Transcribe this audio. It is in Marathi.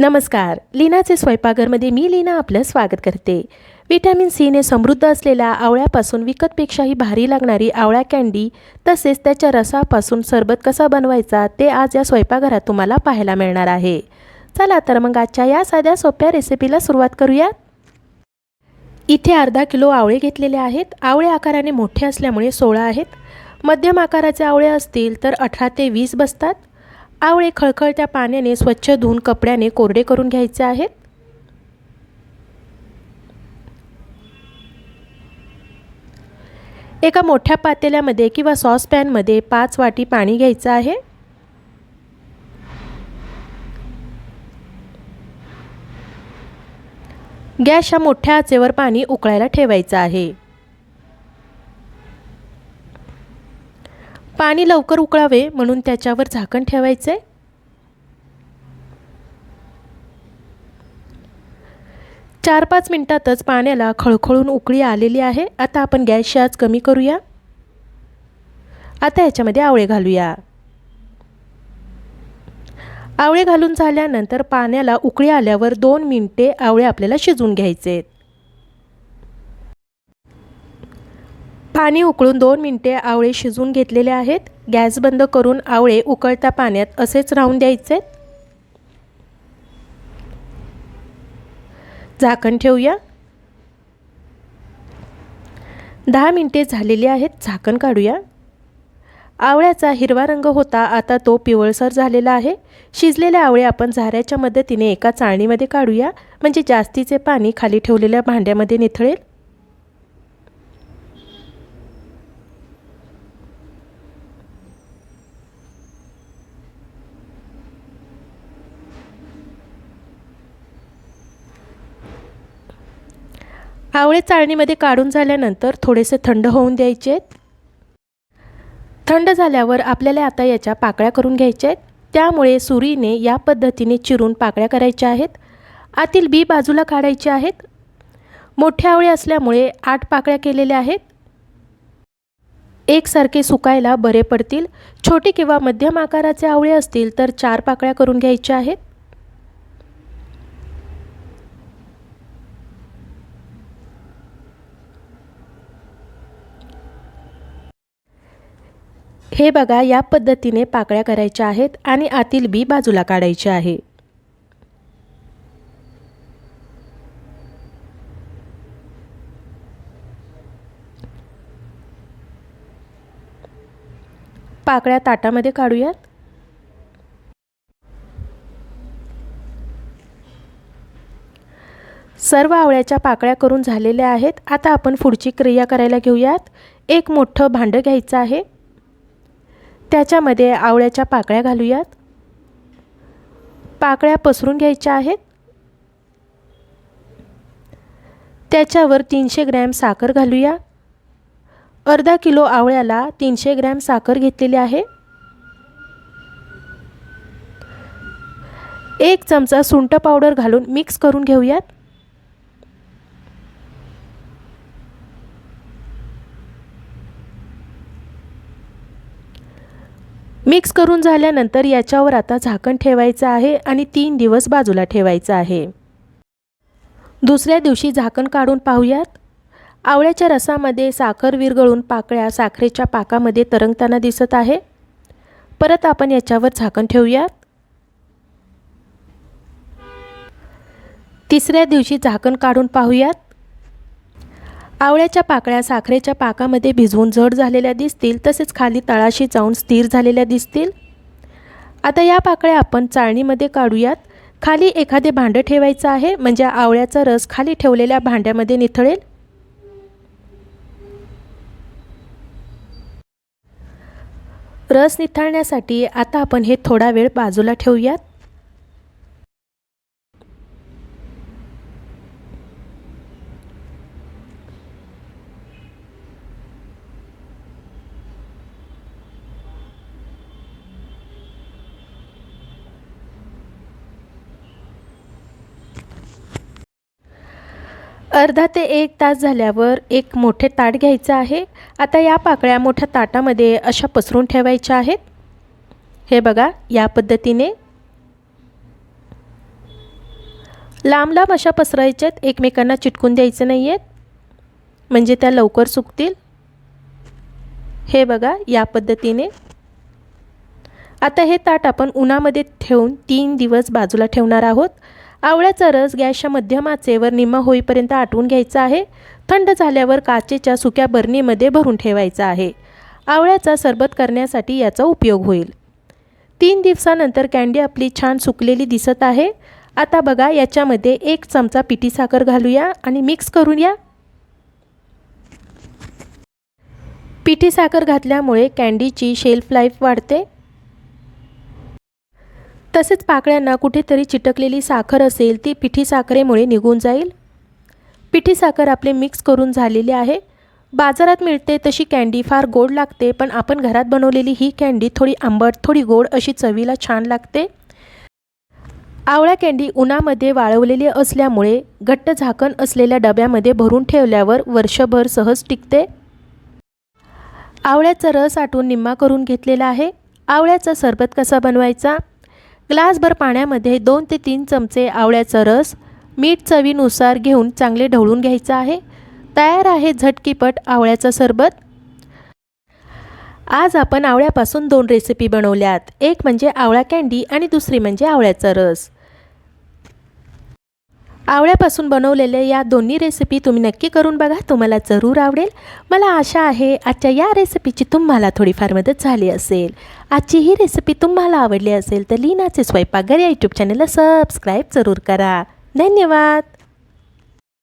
नमस्कार. लीनाचे स्वयंपाकघरमध्ये मी लीना आपलं स्वागत करते. विटॅमिन सीने समृद्ध असलेल्या आवळ्यापासून विकतपेक्षाही भारी लागणारी आवळ्या कँडी तसेच त्याच्या रसापासून सरबत कसा बनवायचा ते आज या स्वयंपाकघरात तुम्हाला पाहायला मिळणार आहे. चला तर मग आजच्या या साध्या सोप्या रेसिपीला सुरुवात करूया इथे अर्धा किलो आवळे घेतलेले आहेत. आवळे आकाराने मोठे असल्यामुळे सोळा आहेत. मध्यम आकाराचे आवळे असतील तर अठरा ते वीस बसतात. आवळे खळखळत्या पाण्याने स्वच्छ धुवून कपड्याने कोरडे करून घ्यायचे आहेत? एका मोठ्या पातेल्यामध्ये किंवा सॉसपॅनमध्ये पाच वाटी पाणी घ्यायचं आहे. गॅस ह्या मोठ्या आचेवर पाणी उकळायला ठेवायचं आहे. पाणी लवकर उकळावे म्हणून त्याच्यावर झाकण ठेवायचे. चार पाच मिनटातच पाण्याला खळखळून उकळी आलेली आहे. आता आपण गॅसची आज कमी करूया. आता याच्यामध्ये आवळे घालूया. आवळे घालून झाल्यानंतर पाण्याला उकळी आल्यावर दोन मिनटे आवळे आपल्याला शिजवून घ्यायचे आहेत पाणी उकळून दोन मिनटे आवळे शिजवून घेतलेले आहेत. गॅस बंद करून आवळे उकळत्या पाण्यात असेच राहून द्यायचे. झाकण ठेवूया. दहा मिनटे झालेली आहेत. झाकण काढूया. आवळ्याचा हिरवा रंग होता. आता तो पिवळसर झालेला आहे. शिजलेले आवळे आपण झाऱ्याच्या मदतीने एका चाळणीमध्ये काढूया. म्हणजे जास्तीचे पाणी खाली ठेवलेल्या भांड्यामध्ये निथळेल. आवळे चाळणीमध्ये काढून झाल्यानंतर थोडेसे थंड होऊन द्यायचे. थंड झाल्यावर आपल्याला आता याच्या पाकळ्या करून घ्यायच्या आहेत. त्यामुळे सुरीने या पद्धतीने चिरून पाकळ्या करायच्या आहेत. आतील बी बाजूला काढायचे आहेत. मोठे आवळे असल्यामुळे आठ पाकळ्या केलेल्या आहेत. एकसारखे सुकायला बरे पडतील. छोटे किंवा मध्यम आकाराचे आवळे असतील तर चार पाकळ्या करून घ्यायच्या आहेत. हे बघा या पद्धतीने पाकळ्या करायच्या आहेत आणि आतील बी बाजूला काढायचे आहे. पाकळ्या ताटामध्ये काढूयात. सर्व आवळ्याच्या पाकळ्या करून झालेल्या आहेत. आता आपण पुढची क्रिया करायला घेऊयात. एक मोठं भांडं घ्यायचं आहे. त्याच्यामध्ये आवळ्याच्या पाकळ्या घालूयात. पाकळ्या पसरून घ्यायच्या आहेत. त्याच्यावर तीनशे ग्रॅम साखर घालूया. अर्धा किलो आवळ्याला तीनशे ग्रॅम साखर घेतलेली आहे. एक चमचा सुंठ पावडर घालून मिक्स करून घेऊयात. मिक्स करून झाल्यानंतर याच्यावर आता झाकण ठेवायचं आहे आणि तीन दिवस बाजूला ठेवायचं आहे. दुसऱ्या दिवशी झाकण काढून पाहूयात. आवळ्याच्या रसामध्ये साखर विरगळून पाकळ्या साखरेच्या पाकामध्ये तरंगताना दिसत आहे. परत आपण याच्यावर झाकण ठेवूयात. तिसऱ्या दिवशी झाकण काढून पाहूयात. आवळ्याच्या पाकळ्या साखरेच्या पाकामध्ये भिजवून जड झालेल्या दिसतील तसेच खाली तळाशी जाऊन स्थिर झालेल्या दिसतील. आता या पाकळ्या आपण चाळणीमध्ये काढूयात. खाली एखादे भांडं ठेवायचं आहे म्हणजे आवळ्याचा रस खाली ठेवलेल्या भांड्यामध्ये निथळेल. रस निथळण्यासाठी आता आपण हे थोडा वेळ बाजूला ठेवूयात. अर्धा ते एक तास झाल्यावर एक मोठे ताट घ्यायचं आहे. आता या पाकळ्या मोठ्या ताटामध्ये अशा पसरून ठेवायच्या आहेत. हे बघा या पद्धतीने. लांब लांब अशा पसरायच्यात एकमेकांना चिटकून द्यायचं नाही आहेत म्हणजे त्या लवकर सुकतील. हे बघा या पद्धतीने. आता हे ताट आपण उन्हामध्ये ठेवून तीन दिवस बाजूला ठेवणार आहोत. आवळ्याचा रस गॅसच्या मध्यमाचेवर निम्मा होईपर्यंत आटवून घ्यायचा आहे. थंड झाल्यावर काचेच्या सुक्या बरणीमध्ये भरून ठेवायचा आहे. आवळ्याचा सरबत करण्यासाठी याचा उपयोग होईल. तीन दिवसानंतर कँडी आपली छान सुकलेली दिसत आहे. आता बघा याच्यामध्ये एक चमचा पिठी साखर घालूया आणि मिक्स करूया. पिठी साखर घातल्यामुळे कँडीची शेल्फ लाईफ वाढते. तसेच पाकळ्यांना कुठेतरी चिटकलेली साखर असेल ती पिठी साखरेमुळे निघून जाईल. पिठी साखर आपले मिक्स करून झालेली आहे. बाजारात मिळते तशी कँडी फार गोड लागते पण आपण घरात बनवलेली ही कँडी थोडी आंबट थोडी गोड अशी चवीला छान लागते. आवळा कँडी उन्हामध्ये वाळवलेली असल्यामुळे घट्ट झाकण असलेल्या डब्यामध्ये भरून ठेवल्यावर वर्षभर सहज टिकते. आवळ्याचा रस आटून निम्मा करून घेतलेला आहे. आवळ्याचा सरबत कसा बनवायचा? ग्लासभर पाण्यामध्ये दोन ते तीन चमचे आवळ्याचा रस मीठ चवीनुसार घेऊन चांगले ढवळून घ्यायचं आहे. तयार आहे झटकीपट आवळ्याचं सरबत. आज आपण आवळ्यापासून दोन रेसिपी बनवल्यात. एक म्हणजे आवळा कँडी आणि दुसरी म्हणजे आवळ्याचा रस. आवळ्यापासून बनवलेल्या या दोन्ही रेसिपी तुम्ही नक्की करून बघा. तुम्हाला जरूर आवडेल. मला आशा आहे आजच्या या रेसिपीची तुम्हाला थोडीफार मदत झाली असेल. आजची ही रेसिपी तुम्हाला आवडली असेल तर लीनाचे स्वयंपाकघर या यूट्यूब चॅनलला सबस्क्राईब जरूर करा. धन्यवाद!